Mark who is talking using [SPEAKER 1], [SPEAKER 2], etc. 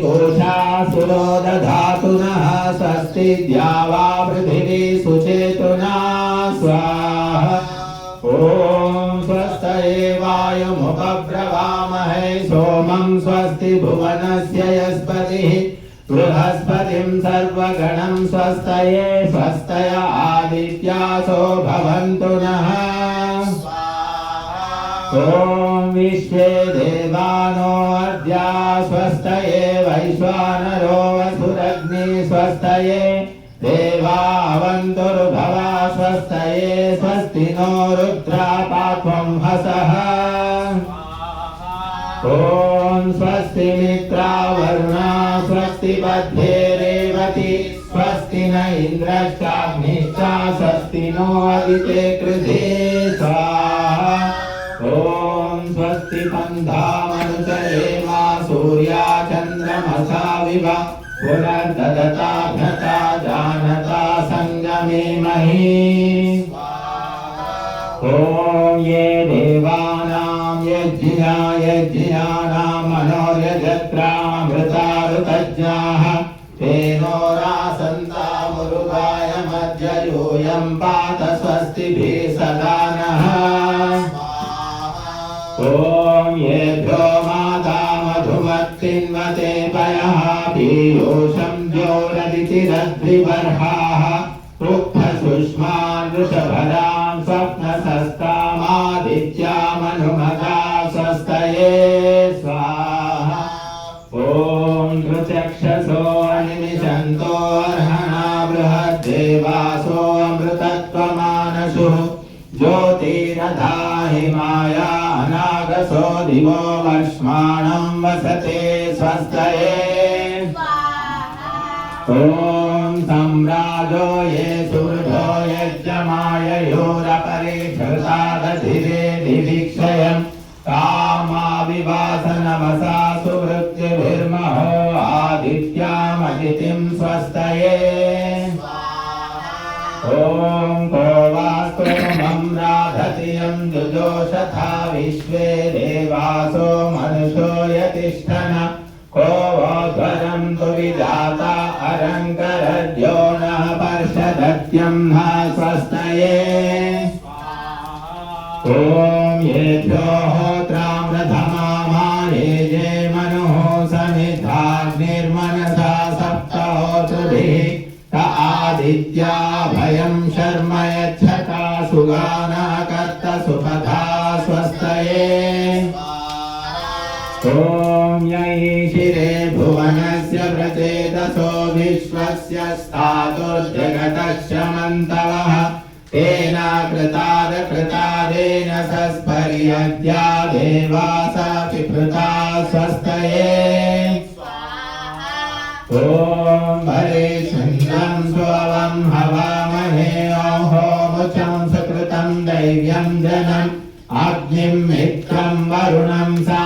[SPEAKER 1] घोषासुरो दधातु नः स्वस्ति द्यावा पृथिवी सुचेतुना, स्वाहा। ॐ स्वस्तये वायुमुपब्रवामहे सोमं स्वस्ति भुवनस्य यस्पतिः, बृहस्पतिं सर्वगणं स्वस्तये, स्वस्तय आदित्यासो भवन्तु नः। ॐ विश्वे देवानो अद्या स्वस्तये वैश्वानरो वसुरग्नि स्वस्तये देवावन्तुर्भवा स्वस्तये स्वस्ति नो रुद्रा पात्वं हसः ॐ स्वस्ति मित्रावरुणा स्वस्ति मध्ये रेवति स्वस्ति न इन्द्रश्चाग्निश्चा स्वस्ति नो अदिते कृधे स्वाहा ॐ स्वस्ति सूर्या चन्द्रमसा विव पुनर्ददताभ्यता जानता सङ्गमे मही। ॐ ये देवानां यज्ञिया यज्ञियानां मनोर्यजत्रामृतारुतज्ञाः तेनो रासन्तामुरुगाय मध्य यूयं पात स्वस्तिभिः सदा नः। ॐ पीयूषं द्यौरदितिरद्रिबर्हाः रुक्थसुष्मान् वृषभरां स्वप्नसस्तामादित्यामनुमता स्वस्तये स्वाहा। ॐ नृचक्षसो निमिषन्तो अर्हणा बृहद्देवासो अमृतत्वमानसुः अनागसो दिवो वर्ष्माणं वसते स्वस्तये। ॐ सम्राजो ये सुवृधो यज्ञमाययोरपरिषदादधिरे दिवीक्षयम् कामाविवासनमसा सुवृत्तिभिर्महो आदित्यामदितिं स्वस्तये। ॐ को वास्तुमं राधति यं जुजोषथा विश्वे देवासो मनुषो यतिष्ठन। पर्षदत्यं न स्वस्तये ॐ येभ्यो होत्रामृधमामाये ये मनुः भयं शर्म यच्छता सुगाना कर्त सुपथा स्वस्तये। ॐ प्रचेतसो विश्वस्य स्थातुर्जगतस्य मन्तवः तेन कृतादकृतादेन सस्पर्यद्या देवासा पिपृता स्वस्तये ॐ हरे सुन्दरं स्ववं हवामहे, ओहो मुचं सुकृतं दैव्यं जनम्, अग्निं मित्रं वरुणं सा